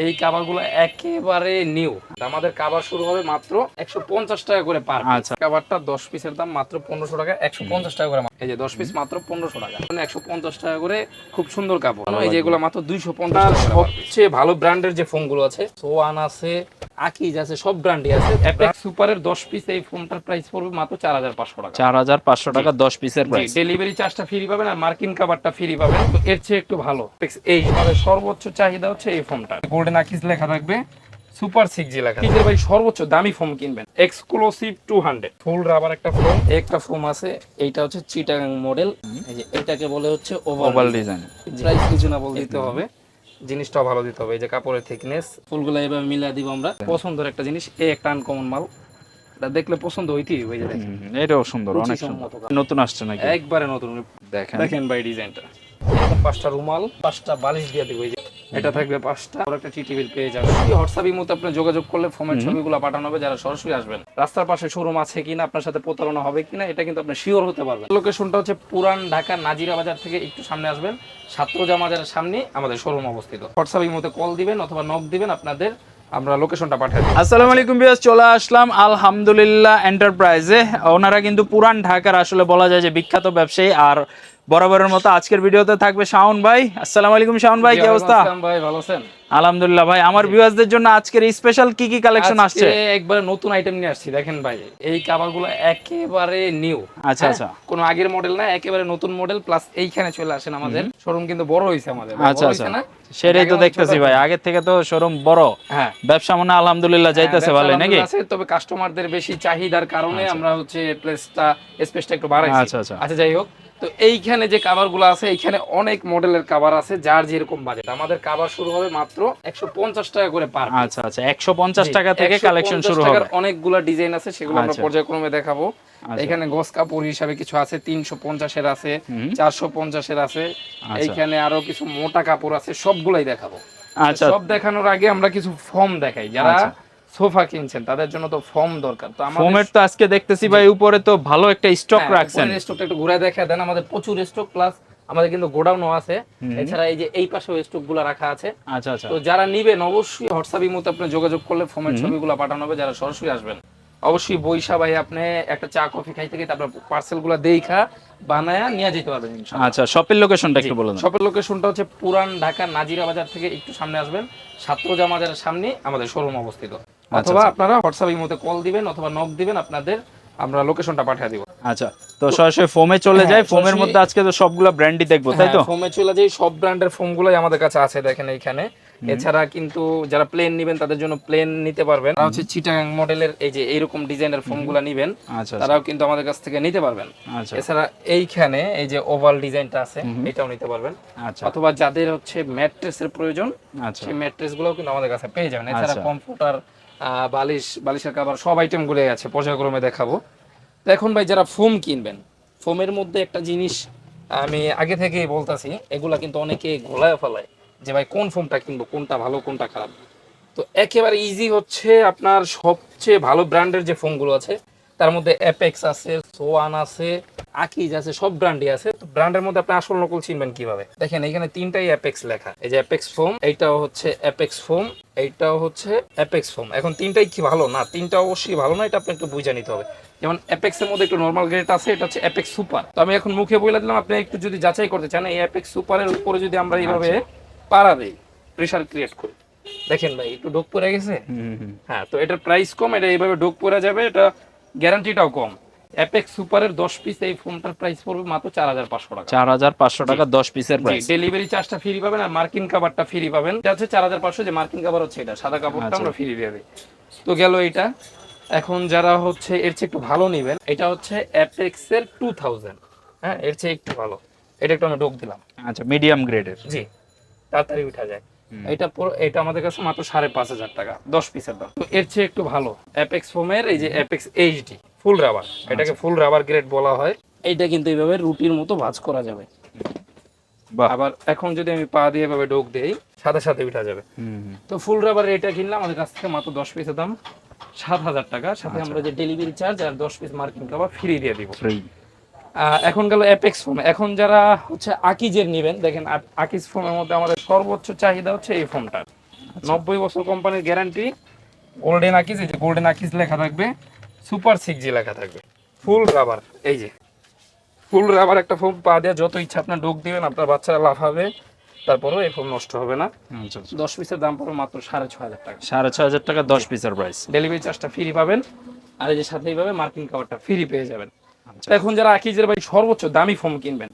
এই কাভারগুলো একেবারে নিউ আমাদের কাবার শুরু হবে মাত্র একশো পঞ্চাশ টাকা করে পার আচ্ছা। কাভারটা দশ পিসের দাম মাত্র পনেরোশো টাকা একশো পঞ্চাশ টাকা করে এই যে দশ পিস মাত্র পনেরোশো টাকা। মানে একশো পঞ্চাশ টাকা করে খুব সুন্দর কাপড় এই যেগুলো মাত্র দুইশো পঞ্চাশ সবচেয়ে ভালো ব্র্যান্ডের যে ফোনগুলো আছে সোয়ান আছে আকিজ আছে সব ব্র্যান্ডই আছে। অ্যাপেক্স সুপারের দশ পিস এই ফোনটার প্রাইস পড়বে মাত্র চার হাজার পাঁচশো টাকা। চার হাজার পাঁচশো টাকা দশ পিসের প্রাইস ডেলিভারি চার্জটা ফ্রি পাবেন আর মার্কিন কাভারটা ফ্রি পাবেন। তো এর চেয়ে একটু ভালো। এই আমাদের সর্বোচ্চ চাহিদা হচ্ছে এই ফোনটা গোল্ডেন আকিজ লেখা থাকবে। সুপার সিক্স জি লেখা কিনতে ভাই সর্বোচ্চ দামি ফোন কিনবেন। Exclusive two hundred full rubber একটা ফোন একটা ফোন আছে এইটা হচ্ছে চিটাগাং মডেল এই যে এটাকে বলে হচ্ছে oval oval design price reasonable দিতে হবে। জিনিসটাও ভালো দিতে হবে এই যে কাপড়ের থিকনেস ফুলগুলো এভাবে মিলিয়ে দিব আমরা। পছন্দের একটা জিনিস এই একটা আনকমন মাল। এটা দেখলে পছন্দ হইতেই হয়ে যাবে এটাও সুন্দর অনেক সুন্দর। নতুন আসছে নাকি? একবারে নতুন। দেখেন। দেখেন ভাই ডিজাইনটা। পাঁচটা রুমাল পাঁচটা বালিশ দিয়ে দিব এই যে। এটা থাকবে পাঁচটা। আর একটা টি টেবিল পেয়ে যাবেন। হোয়াটসঅ্যাপের মতো আপনি যোগাযোগ করলে ফোমের ছবিগুলো পাঠানো হবে যারা সরাসরি আসবেন। রাস্তার পাশে শোরুম আছে কিনা আপনার সাথে প্রতারণা হবে কিনা এটা কিন্তু আপনি শিওর হতে পারবেন। লোকেশনটা হচ্ছে পুরান ঢাকা নাজিরা বাজার থেকে একটু সামনে আসবেন। ছাত্রজা বাজারের সামনে আমাদের শোরুম অবস্থিত। হোয়াটসঅ্যাপের মতো কল দিবেন অথবা নক দিবেন আপনাদের আমরা লোকেশনটা পাঠিয়ে দেবো। আসসালামু আলাইকুম বিয়াস চলে আসলাম আলহামদুলিল্লাহ এন্টারপ্রাইজে ওনারা কিন্তু পুরান ঢাকার আসলে বলা যায় যে বিখ্যাত ব্যবসায়ী। আর বরাবরের মতো আজকের ভিডিওতে থাকবে শাওন ভাই। আসসালামু আলাইকুম শাওন ভাই কি অবস্থা? ভাই ভালো আছেন? আলহামদুলিল্লাহ ভাই আমার ভিউয়ারদের জন্য আজকের স্পেশাল কি কি কালেকশন আসছে? একবারে নতুন আইটেম নিয়ে আসছি দেখেন ভাই। এই কাভারগুলো একেবারে নিউ আচ্ছা আচ্ছা। কোনো আগের মডেল না একেবারে নতুন মডেল প্লাস এইখানে চলে আসেন আমাদের। শোরুম কিন্তু বড় হয়েছে আমাদের আচ্ছা আচ্ছা। হইছে সেটাই তো আগে দেখতেছি ভাই আগের থেকে তো শোরুম বড়। হ্যাঁ। ব্যবসা মনে হয় আলহামদুলিল্লাহ যাইতেছে ভালো নাকি? তবে কাস্টমারদের বেশি চাহিদার কারণে আমরা হচ্ছে প্লেসটা স্পেসটা একটু বাড়াইছি। আচ্ছা, আচ্ছা। আচ্ছা যাই হোক। তো এইখানে যে কাভারগুলো আছে এইখানে অনেক মডেলের কাভার আছে যার যেরকম বাজেট আমাদের কাভার শুরু হবে মাত্র একশো পঞ্চাশ টাকা করে পার আচ্ছা আচ্ছা একশো পঞ্চাশ টাকা থেকে কালেকশন শুরু হবে অনেকগুলো ডিজাইন আছে সেগুলো আমরা আচ্ছা। পর্যায়ক্রমে দেখাবো আচ্ছা। এখানে গস কাপড় হিসাবে কিছু আছে তিনশো পঞ্চাশের আছে। চারশো পঞ্চাশের আছে আচ্ছা। এইখানে আরও কিছু মোটা কাপড় আছে সবগুলাই দেখাবো আচ্ছা সব দেখানোর আগে আমরা কিছু ফর্ম দেখাই যারা। সোফা কিনছেন তাদের জন্য তো ফর্ম দরকার। তো আমাদের ফোমের তো আজকে দেখতেছি ভাই উপরে তো ভালো একটা স্টক হ্যাঁ, রাখছেন। স্টকটা একটু ঘুরে দেখা দেন আমাদের প্রচুর স্টক প্লাস আমাদের কিন্তু গোডাউনও আছে। এছাড়া এই যে এই পাশেও স্টকগুলো রাখা আছে। আচ্ছা আচ্ছা। তো যারা নিবেন অবশ্যই হোয়াটসঅ্যাপের মতো আপনি যোগাযোগ করলে ফোমের ছবিগুলো পাঠানো হবে যারা সরাসরি আসবেন। অবশ্যই বৈশা ভাই আপনি একটা চা কফি খাইতে গিয়ে তারপর পার্সেলগুলো দেখা বানায়া নিয়ে যেতে পারবেন ইনশাআল্লাহ। আচ্ছা শপের লোকেশনটা একটু বলুন শপের লোকেশনটা হচ্ছে পুরান ঢাকা নাজিরা বাজার থেকে একটু সামনে আসবেন ছাত্রজা বাজারের সামনে আমাদের শোরুম অবস্থিত। অথবা আপনারা হোয়াটসঅ্যাপের মধ্যে কল দিবেন অথবা নক দিবেন আপনাদের আমরা লোকেশনটা পাঠিয়ে দিব। আচ্ছা তো সরাসরি ফোমে চলে হ্যাঁ, ফোমের মধ্যে আজকে তো সবগুলা ব্র্যান্ডই দেখব তাই তো? ফোমে চলে যাই সব ব্র্যান্ডের ফোম গুলোই আমাদের কাছে আছে দেখেন এইখানে। এছাড়া কিন্তু যারা প্লেন নেবেন তাদের জন্য প্লেন নিতে পারবেন। তারা হচ্ছে চিটাগাং মডেলের এই যে এইরকম ডিজাইনের ফোমগুলো নিবেন আচ্ছা তারাও কিন্তু আমাদের কাছ থেকে নিতে পারবেন। আচ্ছা। এছাড়া এইখানে এই যে ওভাল ডিজাইনটা আছে এটাও নিতে পারবেন। আচ্ছা। অথবা যাদের হচ্ছে ম্যাট্রেসের প্রয়োজন আচ্ছা। সেই ম্যাট্রেসগুলো কিন্তু আমাদের কাছে পেয়ে যাবেন। এছাড়া আচ্ছা। বালিশ, বালিশের কাভার সব আইটেমগুলো আছে, পর্যায়ক্রমে দেখাবো। এখন ভাই যারা ফোম কিনবেন ফোমের মধ্যে একটা জিনিস আমি আগে থেকেই বলতাছি, এগুলা কিন্তু অনেকে গোলায় ফেলায় যে ভাই কোন ফোমটা কিনবো, কোনটা ভালো, কোনটা খারাপ। তো একেবারে ইজি হচ্ছে আপনার সবচেয়ে ভালো ব্র্যান্ডের যে ফোনগুলো আছে, তার মধ্যে অ্যাপেক্স আছে সোয়ান আছে আকিজ আছে সব ব্র্যান্ডই আছে। তো ব্র্যান্ডের মধ্যে আপনি আসল নকল চিনবেন কীভাবে? দেখেন এখানে তিনটাই অ্যাপেক্স লেখা। এই যে অ্যাপেক্স ফোম এইটাও হচ্ছে অ্যাপেক্স ফোম এইটাও হচ্ছে অ্যাপেক্স ফোম এখন তিনটাই কি ভালো? না তিনটা অবশ্যই ভালো না এটা আপনি একটু বুঝে নিতে হবে। যেমন অ্যাপেক্স এর মধ্যে একটু নর্মাল গ্রেড আছে এটা হচ্ছে অ্যাপেক্স সুপার তো আমি এখন মুখে বলে দিলাম আপনি একটু যদি যাচাই করতে চান এই অ্যাপেক্স সুপারের উপরে যদি আমরা এইভাবে পাড়া দিই প্রেশার ক্রিয়েট করি। দেখেন ভাই একটু ডোক পড়ে গেছে। হ্যাঁ তো এটার প্রাইস কম এটা এইভাবে ডোক পড়ে যাবে এটা গ্যারান্টিটাও কম। অ্যাপেক্স সুপারের দশ পিস এই ফোনটার প্রাইস পড়বে মাত্র চার হাজার পাঁচশো টাকা। চার হাজার পাঁচশো টাকা দশ পিসের প্রাইস ডেলিভারি চার্জটা ফ্রি পাবেন আর মার্কিন কাভারটা ফ্রি পাবেন। এটা হচ্ছে চার হাজার পাঁচশো যে মার্কিন কাভার হচ্ছে এটা। সাদা কাপড়টা আচ্ছা। আমরা ফ্রি দিয়ে দিই। তো গেল এটা এখন যারা হচ্ছে এর চেয়ে একটু ভালো নেবেন এটা হচ্ছে অ্যাপেক্স এর টু থাউজেন্ড হ্যাঁ এর চেয়ে একটু ভালো। এটা একটু আমি ডোক দিলাম। আচ্ছা মিডিয়াম গ্রেডের জি তাড়াতাড়ি উঠা যায়। এটা পুরো এটা আমাদের কাছে মাত্র সাড়ে পাঁচ হাজার টাকা দশ পিসের দাম। তো এর চেয়ে একটু ভালো। অ্যাপেক্স ফোমের এই যে অ্যাপেক্স এইচডি ফুল রাবার এটাকে ফুল রাবার গ্রেড বলা হয়। এইটা কিন্তু এইভাবে রুটির মতো ভাজ করা যাবে। আবার এখন যদি আমি পা দিয়ে এভাবে ডোক দেই সাথে সাথে উঠা যাবে। তো ফুল রাবার এটা কিনলাম আমাদের কাছ থেকে মাত্র দশ পিসের দাম সাত হাজার টাকা। সাথে আমরা যে ডেলিভারি চার্জ আর দশ পিস মার্কিং কাবার ফ্রি দিয়ে দিব। এখন গেল অ্যাপেক্স ফোম এখন যারা হচ্ছে আকিজের নেবেন দেখেন আকিজ ফোমের মধ্যে আমাদের সর্বোচ্চ চাহিদা হচ্ছে এই ফোনটার নব্বই বছর কোম্পানির গ্যারান্টি গোল্ডেন আকিজ এই যে গোল্ডেন আকিজ লেখা থাকবে। সুপার সিক্স জি লেখা থাকবে। Full rubber. এই যে ফুল রাবার একটা ফোম পা দিয়ে যত ইচ্ছা আপনার ডোক দিবেন আপনার বাচ্চারা লাফাবে তারপরেও এই ফোম নষ্ট হবে না। আচ্ছা আচ্ছা। দশ পিসের দাম পড়বে মাত্র সাড়ে ছ হাজার টাকা। সাড়ে ছ হাজার টাকা দশ পিসের প্রাইস ডেলিভারি চার্জটা ফ্রি পাবেন আর এই যে সাথেই পাবে মার্কিং কাভারটা ফ্রি পেয়ে যাবেন। আচ্ছা। এখন যারা আকিজের ভাই সর্বোচ্চ দামি ফোম কিনবেন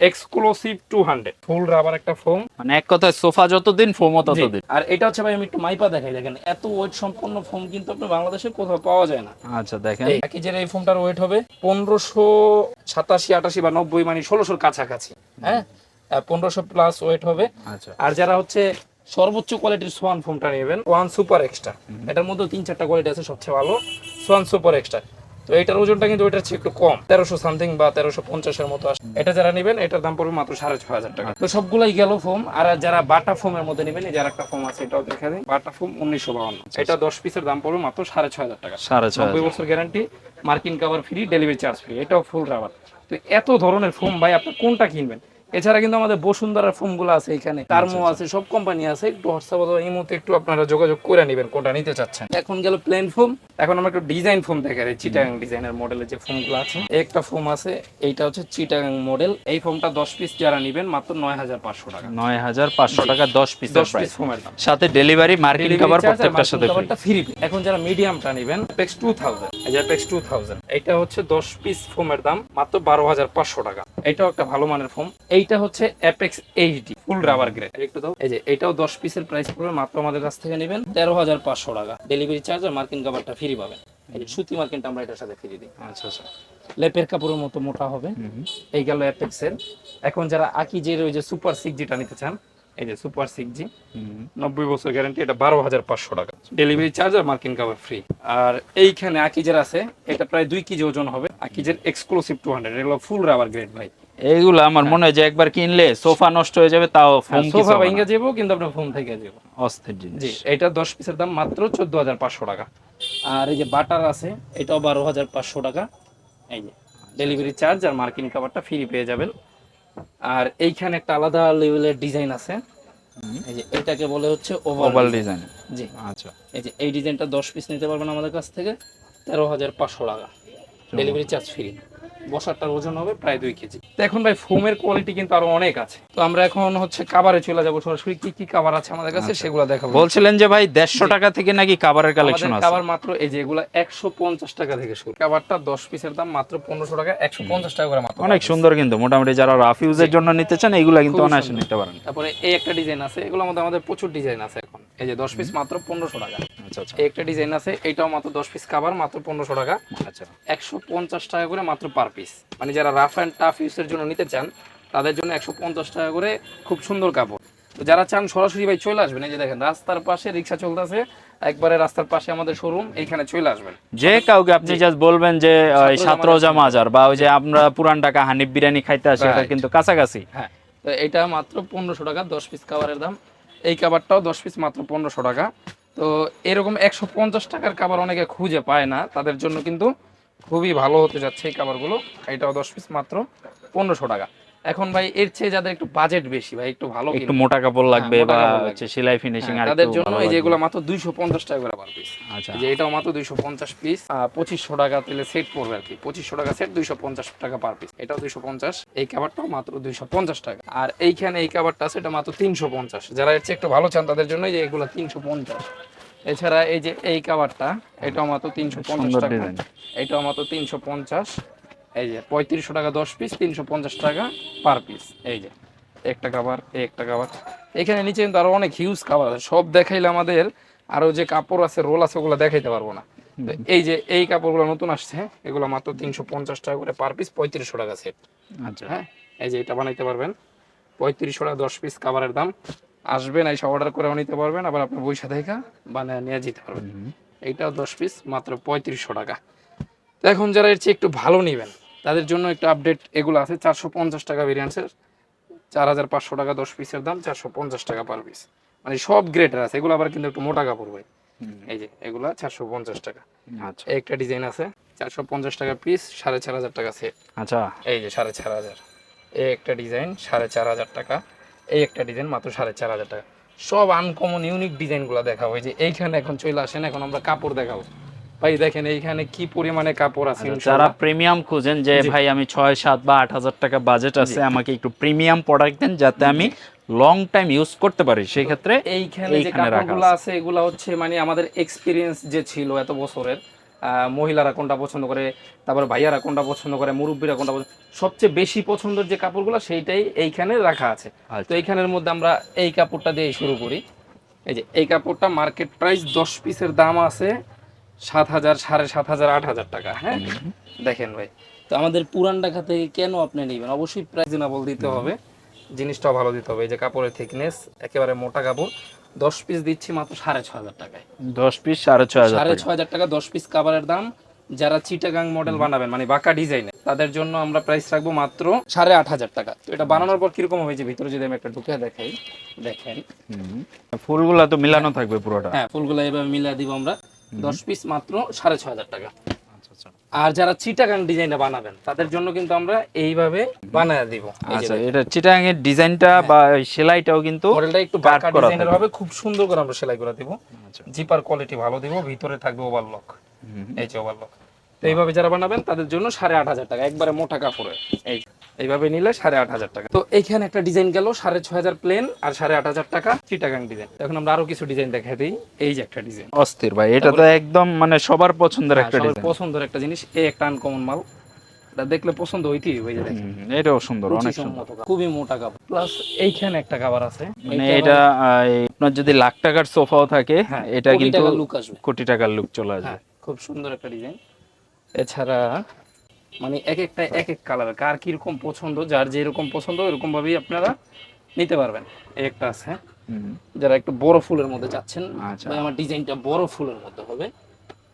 exclusive two hundred full rubber একটা ফোম মানে এক কথায় সোফা যতদিন ফোমও ততদিন। আর এটা হচ্ছে ভাই আমি একটু মাইপা দেখাই দেখেন এত ওয়েট সম্পন্ন ফোম কিন্তু আপনার বাংলাদেশে কোথাও পাওয়া যায় না। আচ্ছা দেখেন। এই আকিজের এই ফোমটার ওয়েট হবে পনেরোশো সাতাশি আটাশি বা নব্বই মানে ষোলোশোর কাছাকাছি। হ্যাঁ? পনেরোশো প্লাস ওয়েট হবে। আচ্ছা। আর যারা হচ্ছে সর্বোচ্চ কোয়ালিটির সোয়ান ফোমটা নেবেন ওয়ান সুপার এক্সট্রা এটার মধ্যে তিন চারটা কোয়ালিটি আছে সবচেয়ে ভালো সোয়ান সুপার এক্সট্রা তো এটার ওজনটা কিন্তু ওইটার চেয়ে একটু কম। তেরোশো সামথিং বা তেরোশো পঞ্চাশের মতো আসে। এটা যারা নেবেন এটার দাম পড়বে মাত্র সাড়ে ছয় হাজার টাকা। তো সবগুলাই গেল ফোম আর যারা বাটা ফোমের মধ্যে নেবেন এই যার একটা ফোম আছে এটাও দেখে দিন বাটা ফোম উনিশশো বাউন্ন। এটা দশ পিসের দাম পড়বে মাত্র সাড়ে ছ হাজার টাকা। সাড়ে ছয় বছর গ্যারান্টি মার্কিন cover free delivery charge free এটাও ফুল রাবার তো এত ধরনের ফোম ভাই আপনি কোনটা কিনবেন? এছাড়া কিন্তু আমাদের বসুন্ধরার ফোমগুলো আছে এখানে। টার্মো আছে সব কোম্পানি আছে। একটু হোয়াটসঅ্যাপ অথবা এই মুহূর্তে একটু আপনারা যোগাযোগ করে নেবেন কোনটা নিতে চাচ্ছেন। এখন গেল প্লেন ফোম এখন আমরা একটু ডিজাইন ফোম দেখে চিটাগাং ডিজাইনের মডেলের যে ফোমগুলো আছে। একটা ফোম আছে এইটা হচ্ছে চিটাগাং মডেল এই ফোমটা দশ পিস যারা নেবেন মাত্র নয় হাজার পাঁচশো টাকা। নয় হাজার পাঁচশো টাকা দশ পিসের দশ পিস ফোমের দাম। সাথে ডেলিভারি মার্কিং কভার প্রত্যেকটার সাথে। ফ্রি এখন যারা মিডিয়ামটা নেবেন পেক্স টু থাউজেন্ড এই যে পেক্স টু থাউজেন্ড এটা হচ্ছে দশ পিস ফোমের দাম মাত্র বারো হাজার পাঁচশো টাকা। এটাও একটা ভালো মানের ফোম এইটা হচ্ছে Apex HD full rubber grade একটু দাও। এই যে এটাও দশ পিসের প্রাইস পড়বে মাত্র আমাদের কাছ থেকে নেবেন তেরো হাজার পাঁচশো টাকা। ডেলিভারি চার্জ আর মার্কিং কাভারটা ফ্রি পাবেন। এই সুতি মার্কিনটা আমরা এটার সাথে ফ্রি দিই। আচ্ছা আচ্ছা। লেপের কাপড়ের মতো মোটা হবে। এই গেল অ্যাপেক্সের এখন যারা আকিজের ওই যে সুপার সিক্স জিটা নিতে চান এই যে সুপার সিক্স জি নব্বই বছর গ্যারান্টি এটা বারো হাজার পাঁচশো টাকা। ডেলিভারি চার্জ আর মার্কিন কাভার ফ্রি আর এইখানে আকিজের আছে এটা প্রায় দুই কেজি ওজন হবে। আকিজের এক্সক্লুসিভ টু হান্ড্রেড এগুলো ফুল রাবার গ্রেড ভাই। এইগুলো আমার মনে হয় যে একবার কিনলে সোফা নষ্ট হয়ে যাবে তাও ফোম সোফা ভেঙে যাব কিন্তু আপনার ফোন থেকে যাব। অস্থির জিনিস। জি এটা দশ পিসের দাম মাত্র চোদ্দ হাজার পাঁচশো টাকা। আর এই যে বাটার আছে এটাও বারো হাজার পাঁচশো টাকা। এই যে ডেলিভারি চার্জ আর মার্কিন কাভারটা ফ্রি পেয়ে যাবেন। আর এইখানে একটা আলাদা লেভেলের ডিজাইন আছে। এই যে এটাকে বলে হচ্ছে ওভাল ওভাল ডিজাইন জি। আচ্ছা। এই যে এই ডিজাইনটা দশ পিস নিতে পারবেন আমাদের কাছ থেকে তেরো হাজার পাঁচশো টাকা। ডেলিভারি চার্জ ফ্রি বসারটার ওজন হবে প্রায় দুই কেজি। তো এখন ভাই ফোমের কোয়ালিটি কিন্তু আরও অনেক আছে। তো আমরা এখন হচ্ছে কাবারে চলে যাব সরাসরি। কি কি কাবার আছে আমাদের কাছে সেগুলো দেখাবো। বলছিলেন যে ভাই দেড়শো টাকা থেকে নাকি কাভারের কালেকশন আছে? কাবার মাত্র এই যে এগুলো একশো পঞ্চাশ টাকা থেকে শুরু। কাবারটা দশ পিসের দাম মাত্র পনেরোশো টাকা একশো পঞ্চাশ টাকা করে মাত্র অনেক সুন্দর কিন্তু। মোটামুটি যারা রাফ ইউজের জন্য নিতে চান এইগুলা কিন্তু অনায়াসে নিতে পারেন। তারপরে এই একটা ডিজাইন আছে এগুলোর মধ্যে আমাদের প্রচুর ডিজাইন আছে এখন। এই যে দশ পিস মাত্র পনেরোশো টাকা। আচ্ছা আচ্ছা। একটা ডিজাইন আছে এটাও মাত্র দশ পিস কাবার মাত্র পনেরোশো টাকা। আচ্ছা। একশো পঞ্চাশ টাকা করে মাত্র পার পিস মানে যারা রাফ অ্যান্ড টাফ ইউজের জন্য নিতে চান তাদের জন্য একশো পঞ্চাশ টাকা করে খুব সুন্দর কাপড়। তো যারা চান সরাসরি ভাই চলে আসবেন। এই যে দেখেন রাস্তার পাশে রিক্সা চলতেছে একবারে রাস্তার পাশে আমাদের শোরুম এইখানে চলে আসবেন। যে কাউকে আপনি জাস্ট বলবেন যে ওই ছাত্র ছাত্রজা মাজার বা ওই যে আমরা পুরান ঢাকা হানিফ বিরিয়ানি খাইতে আসি এটা কিন্তু কাছাকাছি। হ্যাঁ। তো এটা মাত্র পনেরোশো টাকা দশ পিস কাবারের দাম। এই কাবারটাও দশ পিস মাত্র পনেরোশো টাকা। তো এরকম একশো পঞ্চাশ টাকার কাবার অনেকে খুঁজে পায় না। তাদের জন্য কিন্তু খুবই ভালো হতে যাচ্ছে এই কাবারগুলো এটাও দশ পিস মাত্র পনেরোশো টাকা। এখন ভাই এর চেয়ে যাদের একটু বাজেট বেশি ভাই একটু ভালো একটু মোটা কাপড় লাগবে বা হচ্ছে সেলাই ফিনিশিং হ্যাঁ, আর তাদের জন্য এই যে এগুলো মাত্র দুইশো পঞ্চাশ টাকা করে পার পিস আচ্ছা। যে এটাও মাত্র দুইশো পঞ্চাশ পিস পঁচিশশো টাকা তেলে সেট পড়বে আর কি। পঁচিশশো টাকা সেট দুইশো পঞ্চাশ টাকা পার পিস এটাও দুইশো পঞ্চাশ এই কাবারটাও মাত্র দুইশো পঞ্চাশ টাকা। আর এইখানে এই কাবারটা আছে এটা মাত্র তিনশো পঞ্চাশ। যারা এর চেয়ে একটু ভালো চান তাদের জন্য যে এগুলো তিনশো পঞ্চাশ। এছাড়া এই যে এই কাবারটা এটাও মাত্র তিনশো পঞ্চাশ টাকা। এটাও মাত্র তিনশো পঞ্চাশ। এই যে পঁয়ত্রিশশো টাকা দশ পিস তিনশো পঞ্চাশ টাকা পার পিস এই যে একটা কাবার এই একটা কাবার এখানে নিচে কিন্তু আরও অনেক হিউজ কাবার আছে। সব দেখাইলে আমাদের আরও যে কাপড় আছে রোল আছে ওগুলো দেখাইতে পারব না। এই যে এই কাপড়গুলো নতুন আসছে এগুলো মাত্র তিনশো পঞ্চাশ টাকা করে পার পিস পঁয়ত্রিশশো টাকা সেট আচ্ছা। হ্যাঁ? এই যে এটা বানাইতে পারবেন। পঁয়ত্রিশশো টাকা দশ পিস কাভারের দাম। আসবেন এই সব অর্ডার করেও নিতে পারবেন। আবার আপনার বৈশা দেখা বানিয়ে নিয়ে যেতে পারবেন। এইটাও দশ পিস মাত্র পঁয়ত্রিশশো টাকা। এখন যারা এর চেয়ে একটু ভালো নেবেন তাদের জন্য একটু আপডেট এগুলো আছে। চারশো পঞ্চাশ টাকা ভেরিয়েন্সের চার হাজার পাঁচশো টাকা দশ পিসের দাম চারশো পঞ্চাশ টাকা পার পিস মানে সব গ্রেডের আছে এগুলো আবার কিন্তু একটু মোটা কাপড় ভাই। এই যে এগুলা চারশো পঞ্চাশ টাকা। আচ্ছা। একটা ডিজাইন আছে চারশো পঞ্চাশ টাকা পিস সাড়ে চার হাজার টাকা সেট আচ্ছা। এই যে সাড়ে চার হাজার। এই একটা ডিজাইন সাড়ে চার হাজার টাকা। এই একটা ডিজাইন মাত্র সাড়ে চার হাজার টাকা। সব আনকমন ইউনিক ডিজাইনগুলো দেখাবো। এই যে এইখানে এখন চলে আসেন এখন আমরা কাপড় দেখাবো। ভাই দেখেন এইখানে কি পরিমাণে কাপড় আছে যারা প্রিমিয়াম খুঁজেন যে ভাই আমি ছয় সাত বা আট হাজার টাকা বাজেট আছে আমাকে একটু প্রিমিয়াম প্রোডাক্ট দেন যাতে আমি লং টাইম ইউজ করতে পারি। সেই ক্ষেত্রে এইখানে যে কাপড়গুলো আছে। এগুলো হচ্ছে মানে আমাদের এক্সপিরিয়েন্স যে ছিল এত বছরের মহিলারা কোনটা পছন্দ করে তারপর ভাইয়ারা কোনটা পছন্দ করে মুরব্বীরা কোনটা পছন্দ সবচেয়ে বেশি পছন্দের যে কাপড়গুলো সেইটাই এইখানে রাখা আছে। তো আচ্ছা। এইখানের মধ্যে আমরা এই কাপড়টা দিয়ে শুরু করি। এই যে এই কাপড়টা মার্কেট প্রাইস দশ পিসের দাম আছে। সাত হাজার সাড়ে সাত হাজার আট হাজার টাকা হ্যাঁ? দেখেন ভাই তো আমাদের পুরান ঢাকা থেকে কেন আপনি নেবেন? অবশ্যই প্রাইজনেবল দিতে হবে জিনিসটাও ভালো দিতে হবে এই যে কাপড়ের থিকনেস একেবারে মোটা কাপড় দশ পিস দিচ্ছি মাত্র সাড়ে ছ হাজার টাকায়। দশ পিস সাড়ে ছয় হাজার সাড়ে ছ হাজার টাকা দশ পিস কাভারের দাম যারা চিটাগাং মডেল বানাবেন মানে বাঁকা ডিজাইনে তাদের জন্য আমরা প্রাইস রাখব মাত্র সাড়ে আট হাজার টাকা। তো এটা বানানোর পর কীরকম হয়েছে? ভিতরে যদি আমি একটা ঢুকে দেখাই দেখেন। ফুলগুলা তো মিলানো থাকবে পুরোটা। হ্যাঁ ফুলগুলা এভাবে মিলিয়ে দিব আমরা। দশ পিস মাত্র সাড়ে ছ হাজার টাকা। আচ্ছা আচ্ছা। আর যারা চিটাগাং ডিজাইনটা বানাবেন তাদের জন্য কিন্তু আমরা এইভাবে বানায় দিব। আচ্ছা এটা চিটাং এর ডিজাইনটা বা সেলাইটাও কিন্তু মডেলটা একটু কাট বাঁকা ডিজাইনের। হবে খুব সুন্দর করে আমরা সেলাই করে দিব। আচ্ছা। জিপার কোয়ালিটি ভালো দিব ভিতরে থাকবে ওভারলক। এই যে ওভারলক তো এইভাবে যারা বানাবেন তাদের জন্য সাড়ে আট হাজার টাকা একবারে মোটা কাপড়ের। এই এইভাবে নিলে সাড়ে আট হাজার টাকা। তো এইখানে একটা ডিজাইন গেল সাড়ে ছয় হাজার প্লেন আর সাড়ে আট হাজার টাকা চিটাগাং ডিজাইন। এখন আমরা আরও কিছু ডিজাইন দেখা দিই এই যে একটা ডিজাইন। অস্থির ভাই এটা তো একদম মানে সবার পছন্দের একটা ডিজাইন। পছন্দের একটা জিনিস এই একটা আনকমন মাল। এটা দেখলে পছন্দ হইতেই হয়ে যায় এটাও সুন্দর অনেক সুন্দর। খুবই মোটা কাপড়। প্লাস এইখানে একটা কাভার আছে। মানে এটা আপনার যদি লাখ টাকার সোফাও থাকে হ্যাঁ, এটা কিন্তু। কোটি টাকার লুক চলে আসবে। হ্যাঁ খুব সুন্দর একটা ডিজাইন। এছাড়া মানে এক একটা এক এক কালার কার কীরকম পছন্দ যার যেরকম পছন্দ এরকম ভাবেই আপনারা নিতে পারবেন। একটা আছে যারা একটু বড় ফুলের মধ্যে চাচ্ছেন আচ্ছা। আমার ডিজাইনটা বড় ফুলের মধ্যে হবে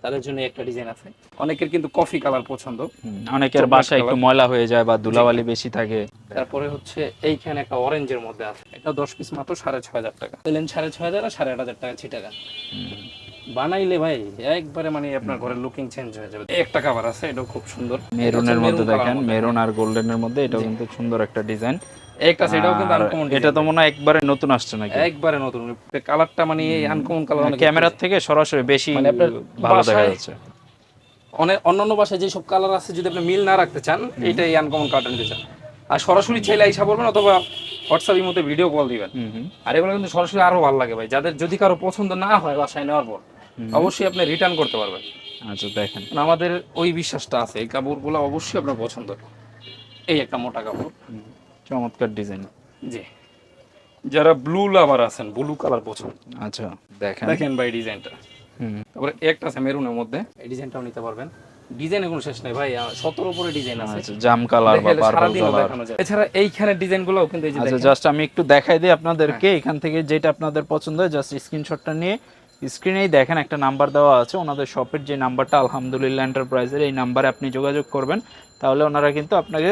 তাদের জন্য একটা ডিজাইন আছে। অনেকের কিন্তু কফি কালার পছন্দ। অনেকের বাসায় একটু ময়লা হয়ে যায় বা ধুলাবালি বেশি থাকে। তারপরে হচ্ছে এইখানে একটা অরেঞ্জের মধ্যে আছে। এটা দশ পিস মাত্র সাড়ে ছয় হাজার টাকা। পেলেন সাড়ে ছয় হাজার আর সাড়ে আট হাজার টাকা ছিটাকা বানাইলে ভাই একবারে মানে আপনার ঘরের লুকিং চেঞ্জ হয়ে যাবে। একটা কাভার আছে এটাও খুব সুন্দর। মেরুনের এটা মধ্যে দেখেন মেরুন আর গোল্ডেনের মধ্যে এটাও কিন্তু সুন্দর একটা ডিজাইন একটা এটাও কিন্তু আনকমন এটা তো মনে হয় একবারে নতুন আসছে নাকি? একবারে নতুন। কালারটা মানে আনকমন কালার অনেক ক্যামেরার থেকে সরাসরি বেশি মানে ভালো দেখা যাচ্ছে। অনেক অন্যান্য বাসায় যেসব কালার আছে যদি আপনি মিল না রাখতে চান এইটা এই আনকমন কালারটা নিতে চান আর সরাসরি চাইলে আইসা বলবেন অথবা হোয়াটসঅ্যাপের মধ্যে ভিডিও কল দিবেন। আর এগুলো কিন্তু সরাসরি আরও ভালো লাগে ভাই। যাদের যদি কারও পছন্দ না হয় বাসায় নেওয়ার পর অবশ্যই আপনি রিটার্ন করতে পারবেন। আচ্ছা দেখেন। আমাদের ওই বিশ্বাসটা আছে এই কাপড়গুলো অবশ্যই আপনার পছন্দ। এই একটা মোটা কাপড়। চমৎকার ডিজাইন জি। যারা ব্লু লাভার আছেন ব্লু কালার পছন্দ। আচ্ছা দেখেন। দেখেন ভাই ডিজাইনটা হুম। তারপরে একটা আছে মেরুনের মধ্যে। এই ডিজাইনটাও নিতে পারবেন। ডিজাইনের কোনো শেষ নাই ভাই। সতেরো উপরে ডিজাইন আছে। আচ্ছা জাম কালার বা পার্পল কালার এছাড়া এইখানে ডিজাইনগুলোও কিন্তু এই যে আচ্ছা জাস্ট আমি একটু দেখাই দিই আপনাদেরকে। এখান থেকে যেটা আপনাদের পছন্দ হয় জাস্ট স্ক্রিনশটটা নিয়ে। স্ক্রিনেই দেখেন একটা নাম্বার দেওয়া আছে। ওনাদের শপের যে নাম্বারটা আলহামদুলিল্লাহ এন্টারপ্রাইজের এই নাম্বারে আপনি যোগাযোগ করবেন। তাহলে ওনারা কিন্তু আপনাকে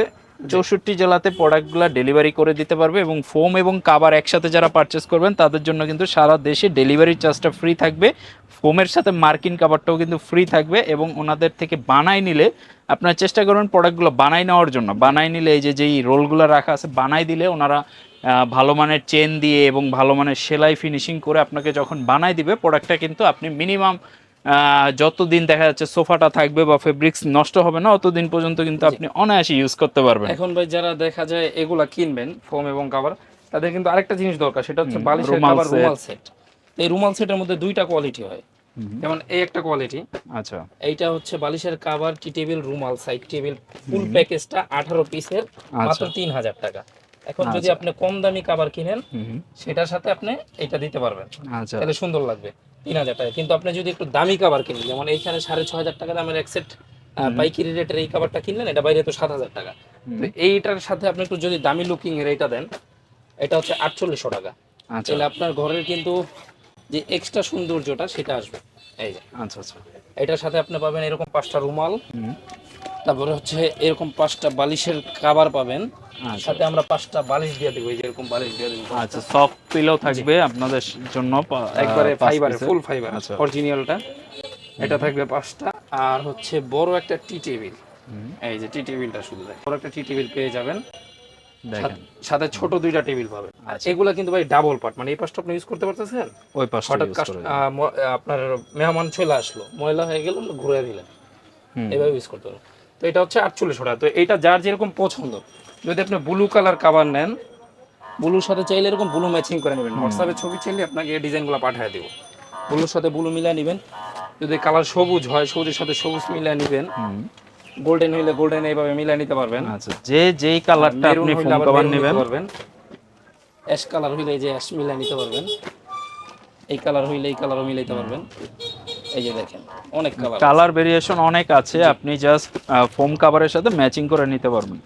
চৌষট্টি জেলাতে প্রোডাক্টগুলো ডেলিভারি করে দিতে পারবে এবং ফোম এবং কাবার একসাথে যারা পারচেস করবেন, তাদের জন্য কিন্তু সারা দেশে ডেলিভারি চার্জটা ফ্রি থাকবে। ফোমের সাথে মার্কিন কাবারটাও কিন্তু ফ্রি থাকবে এবং ওনাদের থেকে বানাই নিলে আপনার চেষ্টা করবেন প্রোডাক্টগুলো বানাই নেওয়ার জন্য। বানাই নিলে এই যে, যেই রোলগুলো রাখা আছে বানাই দিলে ওনারা ভালো মানের চেন দিয়ে এবং ভালো মানের সেলাই ফিনিশিং করে আপনাকে যখন বানাই দিবে প্রোডাক্টটা কিন্তু আপনি মিনিমাম যতদিন দেখা যাচ্ছে সোফাটা থাকবে বা ফেব্রিক্স নষ্ট হবে না অতদিন পর্যন্ত কিন্তু আপনি অনায়াসে ইউজ করতে পারবেন। এখন ভাই যারা দেখা যায় এগুলা কিনবেন ফোম এবং কাভার তাদের কিন্তু আরেকটা জিনিস দরকার সেটা হচ্ছে বালিশের কাভার রুমাল সেট এই রুমাল সেটের মধ্যে দুইটা কোয়ালিটি হয়। যেমন এই একটা কোয়ালিটি আচ্ছা। এইটা হচ্ছে বালিশের কাভার টি টেবিল রুমাল সাইড টেবিল ফুল প্যাকেজটা আঠারো পিসের মাত্র তিন হাজার টাকা। এখন যদি আপনি কম দামি কাভার কিনেন। সেটার সাথে আপনি এটা দিতে পারবেন। আচ্ছা। তাহলে সুন্দর লাগবে তিন হাজার টাকা। কিন্তু আপনি যদি একটু দামি কাভার কিনেন যেমন এইখানে সাড়ে ছ হাজার টাকা দামের এক সেট পাইকারি রেটের এই কাভারটা কিনলেন এটা বাইরে তো সাত হাজার টাকা। তো এইটার সাথে আপনি একটু যদি দামি লুকিং এর এটা দেন এটা হচ্ছে আটচল্লিশশো টাকা। আচ্ছা। তাহলে আপনার ঘরের কিন্তু যে এক্সট্রা সৌন্দর্যটা সেটা আসবে। এই যে। আচ্ছা আচ্ছা। এটার সাথে আপনি পাবেন এরকম পাঁচটা রুমাল। তারপরে হচ্ছে এরকম পাঁচটা বালিশের কাভার পাবেন। আচ্ছা সাথে আমরা পাঁচটা বালিশ দিয়ে দেবো এই যে এরকম বালিশ দিয়ে দেবো। আচ্ছা সফট পিলো থাকবে আপনাদের জন্য একবারে ফাইবার ফুল ফাইবার আচ্ছা। অরিজিনালটা এটা থাকবে পাঁচটা আর হচ্ছে বড় একটা টি টেবিল এই যে টি টেবিলটা শুধু দেখ বড় একটা টি টেবিল পেয়ে যাবেন। দেখেন। সাথে ছোট দুইটা টেবিল পাবেন। আর এগুলা কিন্তু ভাই ডাবল পার্ট মানে এই পাশটা আপনি ইউজ করতে পারতেছেন? ওই পাশটা হঠাৎ আপনার মেহমান চলে আসলো। ময়লা হয়ে গেল ঘুরে দিলেন। এভাবে ইউজ করতে পারবেন তো এটা হচ্ছে আটচল্লিশশো টাকা। তো এটা যার যেরকম পছন্দ যদি আপনি ব্লু কালার কাভার নেন ব্লুর সাথে চাইলে এরকম ব্লু ম্যাচিং করে নেবেন। হোয়াটসঅ্যাপে ছবি চাইলে আপনাকে এই ডিজাইনগুলো পাঠিয়ে দেবো। ব্লুর সাথে ব্লু মিলিয়ে নেবেন। যদি কালার সবুজ হয় সবুজের সাথে সবুজ মিলিয়ে নেবেন। গোল্ডেন হইলে গোল্ডেন এইভাবে মিলিয়ে নিতে পারবেন। আচ্ছা যে যেই কালারটা আপনি ফোম কভার নেবেন। পারবেন। অ্যাশ কালার হইলে এই যে অ্যাশ মিলিয়ে নিতে পারবেন। এই কালার হইলে এই কালারও মিলাইতে পারবেন। এই যে দেখেন অনেক কালার কালার ভেরিয়েশন অনেক আছে আপনি জাস্ট ফোম কাভারের সাথে ম্যাচিং করে নিতে পারবেন।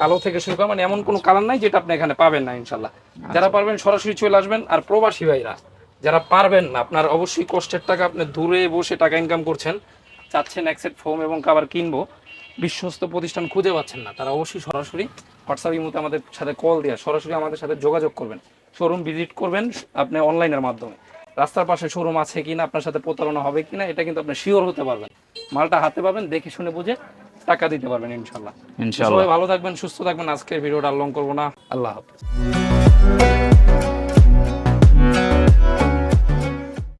কালো থেকে শুরু করে মানে এমন কোনো কালার নাই যেটা আপনি এখানে পাবেন না ইনশাল্লাহ। যারা পারবেন সরাসরি চলে আসবেন। আর প্রবাসী ভাইরা যারা পারবেন না আপনার অবশ্যই কষ্টের টাকা আপনি দূরে বসে টাকা ইনকাম করছেন চাচ্ছেন এক সেট ফোম এবং কাবার কিনবো বিশ্বস্ত প্রতিষ্ঠান খুঁজে পাচ্ছেন না তারা অবশ্যই সরাসরি হোয়াটসঅ্যাপ ইমুতে আমাদের সাথে কল দেওয়া সরাসরি আমাদের সাথে যোগাযোগ করবেন। শোরুম ভিজিট করবেন আপনি অনলাইনের মাধ্যমে। রাস্তার পাশে শোরুম আছে কিনা আপনার সাথে প্রতারণা হবে কিনা এটা কিন্তু আপনি শিওর হতে পারবেন। মালটা হাতে পাবেন দেখে শুনে বুঝে টাকা দিতে পারবেন ইনশাল্লাহ ইনশাল্লাহ ভালো থাকবেন সুস্থ থাকবেন। আজকের ভিডিওটা লং করব না। আল্লাহ হাফেজ।